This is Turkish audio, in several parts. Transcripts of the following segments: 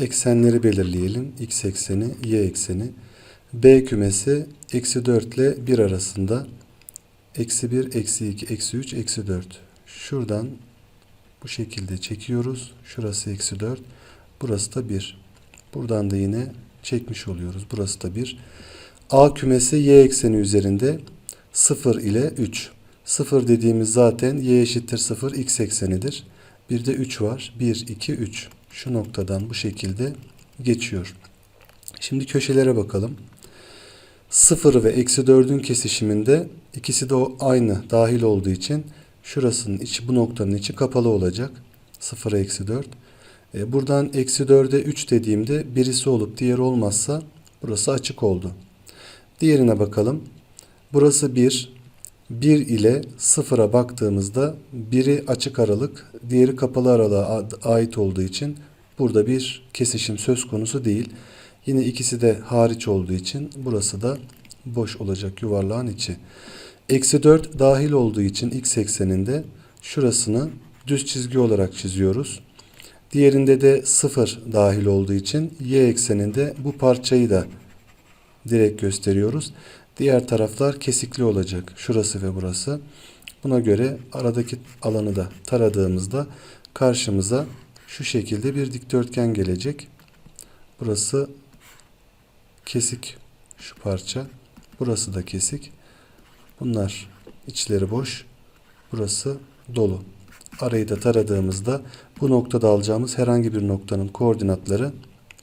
eksenleri belirleyelim. X ekseni, Y ekseni. B kümesi eksi 4 ile 1 arasında. Eksi 1, eksi 2, eksi 3, eksi 4. Şuradan bu şekilde çekiyoruz. Şurası eksi 4. Burası da 1. Buradan da yine çekmiş oluyoruz. Burası da 1. A kümesi y ekseni üzerinde 0 ile 3. 0 dediğimiz zaten y eşittir 0 x eksenidir. Bir de 3 var. 1, 2, 3. Şu noktadan bu şekilde geçiyor. Şimdi köşelere bakalım. 0 ve eksi 4'ün kesişiminde ikisi de aynı dahil olduğu için şurasının içi bu noktanın içi kapalı olacak. 0'a eksi 4. E, buradan eksi 4'e 3 dediğimde birisi olup diğeri olmazsa burası açık oldu. Diğerine bakalım. Burası 1. 1 ile 0'a baktığımızda biri açık aralık, diğeri kapalı aralığa ait olduğu için burada bir kesişim söz konusu değil. Yine ikisi de hariç olduğu için burası da boş olacak yuvarlağın içi. Eksi 4 dahil olduğu için x ekseninde şurasını düz çizgi olarak çiziyoruz. Diğerinde de 0 dahil olduğu için y ekseninde bu parçayı da direkt gösteriyoruz. Diğer taraflar kesikli olacak. Şurası ve burası. Buna göre aradaki alanı da taradığımızda karşımıza şu şekilde bir dikdörtgen gelecek. Burası kesik şu parça. Burası da kesik. Bunlar içleri boş. Burası dolu. Arayı da taradığımızda bu noktada alacağımız herhangi bir noktanın koordinatları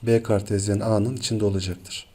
B kartezyen A'nın içinde olacaktır.